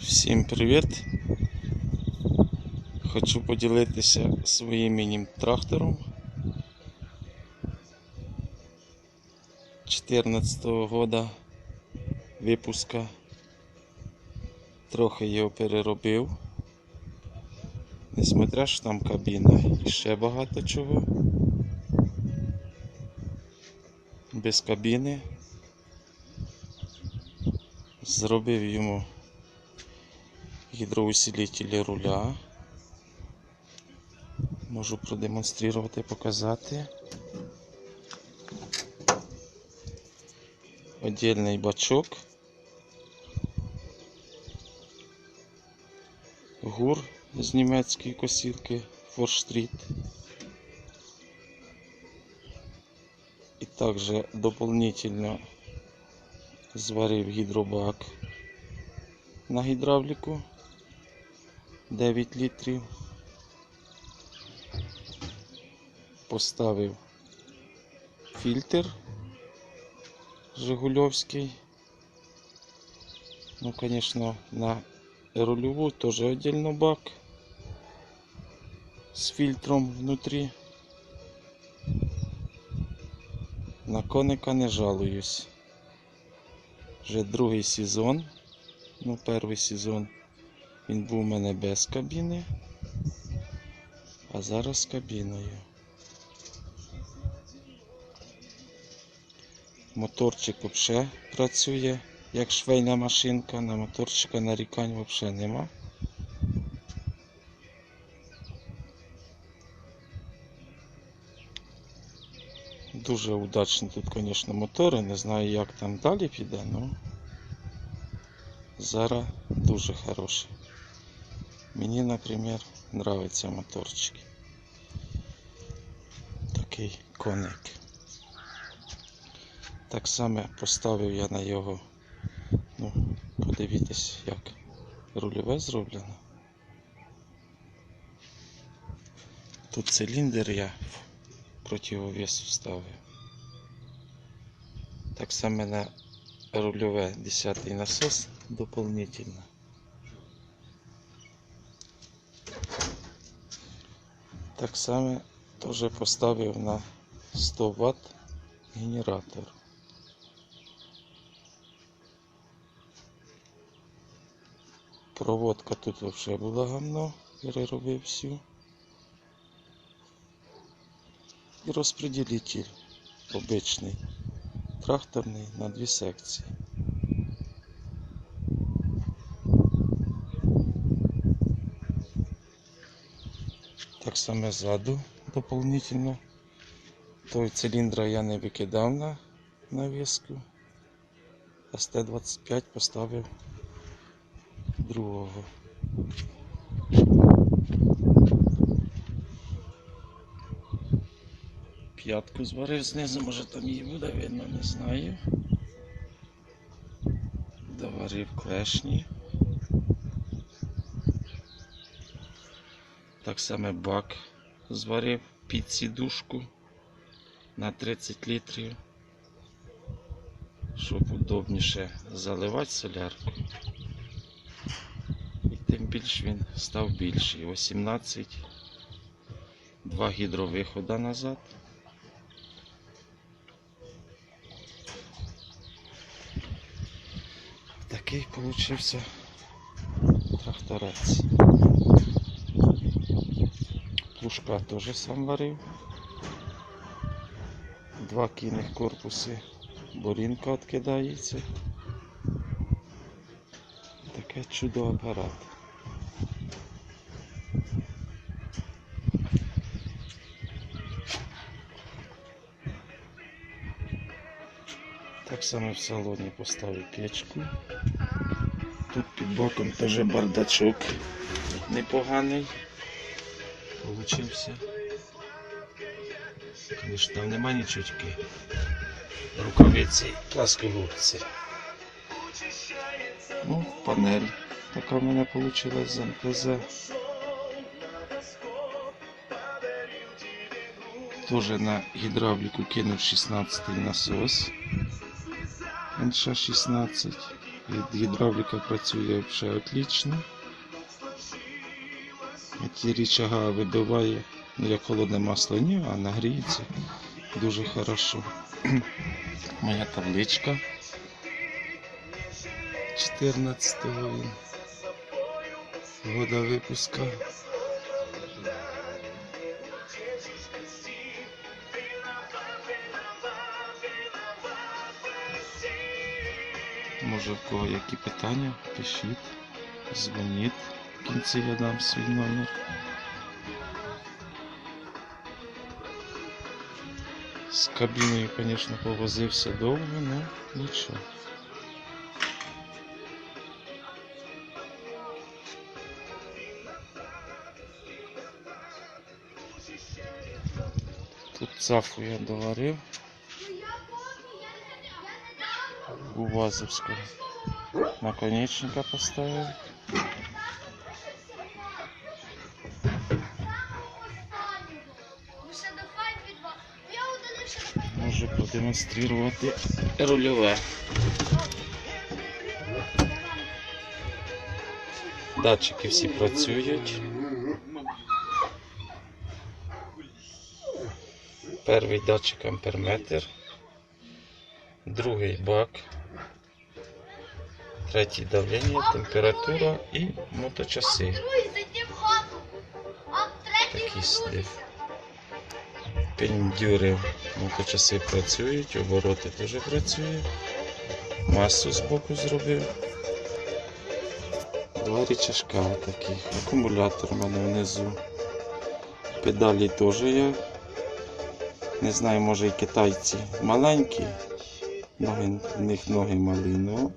Всім привіт! Хочу поділитися своїм мінім трактором 14-го года випуска. Трохи його переробив. Несмотря, що там кабіна і ще багато чого. Без кабіни. Зробив йому гідроусилителі руля. Можу продемонструвати, показати. Отдельний бачок. Гур з німецької косілки Форштріт. І також дополнительно зварив гідробак на гідравліку 9 літрів. Поставив фільтр Жигульовський. Ну, звісно, на рульову теж отдельно бак з фільтром внутрі. На коника не жалуюсь. Вже другий сезон. Ну, перший сезон він був у мене без кабіни, а зараз з кабіною. Моторчик взагалі працює як швейна машинка, на моторчика нарікань взагалі нема. Дуже удачні тут, звісно, мотори. Не знаю, як там далі піде, але зараз дуже хороший. Мені, наприклад, нравиться моторчик. Такий коник. Так само поставив я на його. Ну, подивіться, як рульове зроблено. Тут циліндр я противовесу ставив. Так само на рульове 10 насос дополнительно. Так само теж поставив на 100 Вт генератор. Проводка тут вообще була гамно, переробив всю. І розподілитель обичний, тракторний на дві секції. Так само ззаду дополнительно. Той циліндра я не викидав на навіску. А з Т-25 поставив другого. П'ятку зварив знизу, може там її буде видно, не знаю. Доварив клешні. Так само бак зварив під сідушку на 30 літрів, щоб удобніше заливати солярку. І тим більш він став більший. 18, два гідровихода назад. Такий получився тракторець. Плужка теж сам варив. Два кінних корпуси, борінка відкидається. Таке чудо апарат. Так само в салоні поставив печку. Тут під боком теж бардачок непоганий. Получився. Звісно, там нема нічого тільки рукавиці, пласкогубці. Ну, панель. Така в мене вийшла з МТЗ. Тоже на гідравліку кинув 16 насос. НШ 16. Від- Гідравліка працює вже отлично. Ті річага вибиває, ну як холодне масло ні, а нагріється дуже хорошо. Моя табличка 14 він. Года випуска. Може в кого які питання, пишіть, дзвоніть. В кінці я дам свій номер. З кабіною, звісно, повозився довго, але нічого. Тут цафу я доварив у Наконечника поставив. Продемонструвати рульове. Датчики всі працюють. Перший датчик амперметр, другий бак, третій давлення, температура і моточаси. Другий зайти хату. А третій Такий слив. Пендюри, моточаси працюють, обороти теж працює. Масу збоку зробив. Два річашка таких. Акумулятор у мене внизу. Педалі теж є. Не знаю, може і китайці маленькі. Ноги, в них ноги малі, ну.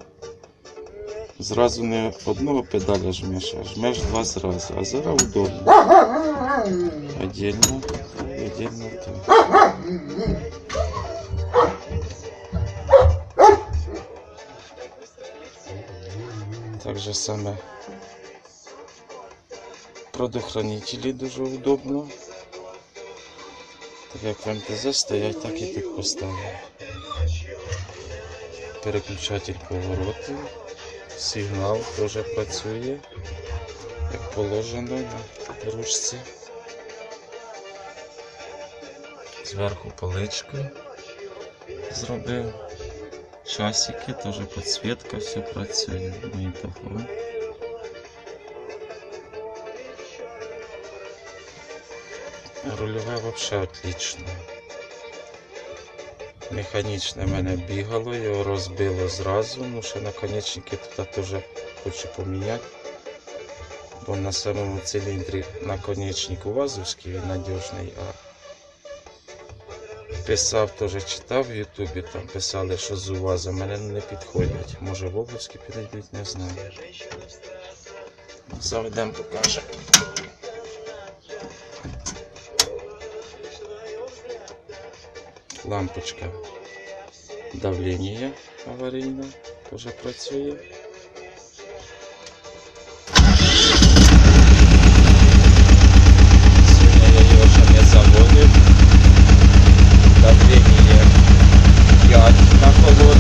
Зразу не одного педаля жмеш, а жмеш два зразу. А зараз удобно. Отдельно, отдельно так. Же саме предохранителі дуже удобно. Так як в МТЗ стоять, так і тут поставили. Переключатель поворотів, сигнал теж працює, як положено на ручці. Зверху поличку зробив. Часики, теж підсвітка, все працює. Магнітофон. Рульове взагалі отлично. Механічне мене бігало, його розбило зразу, ну ще наконечники тут теж хочу поміняти. Бо на самому циліндрі наконечник у вазовський, він надіжний, а писав, теж читав в Ютубі, там писали, що з УВАЗа мене не підходять. Може в Волговські підійдуть, не знаю. Заведемо, покажемо. Лампочка давлення аварійне теж працює.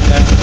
Холодне.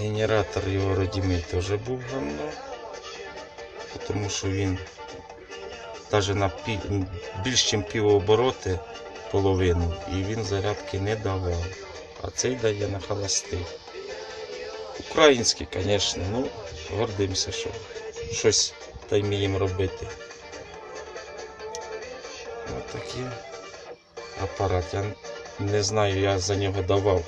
Генератор його родимий теж був гамно, тому що він навіть на пі... більш ніж півобороти половину, і він зарядки не давав. А цей дає на холостих. Український, звісно, ну гордимося, що щось та й вміємо робити. Ось такий апарат. Я не знаю, я за нього давав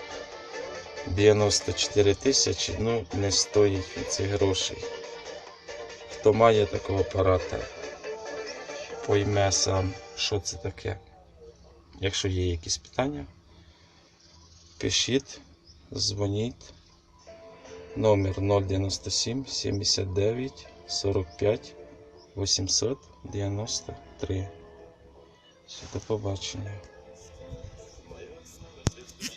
94 тисячі, ну не стоїть цих грошей. Хто має такого апарата, пойме сам, що це таке. Якщо є якісь питання, пишіть, дзвоніть. Номер 097 79 45 893. Все, До побачення.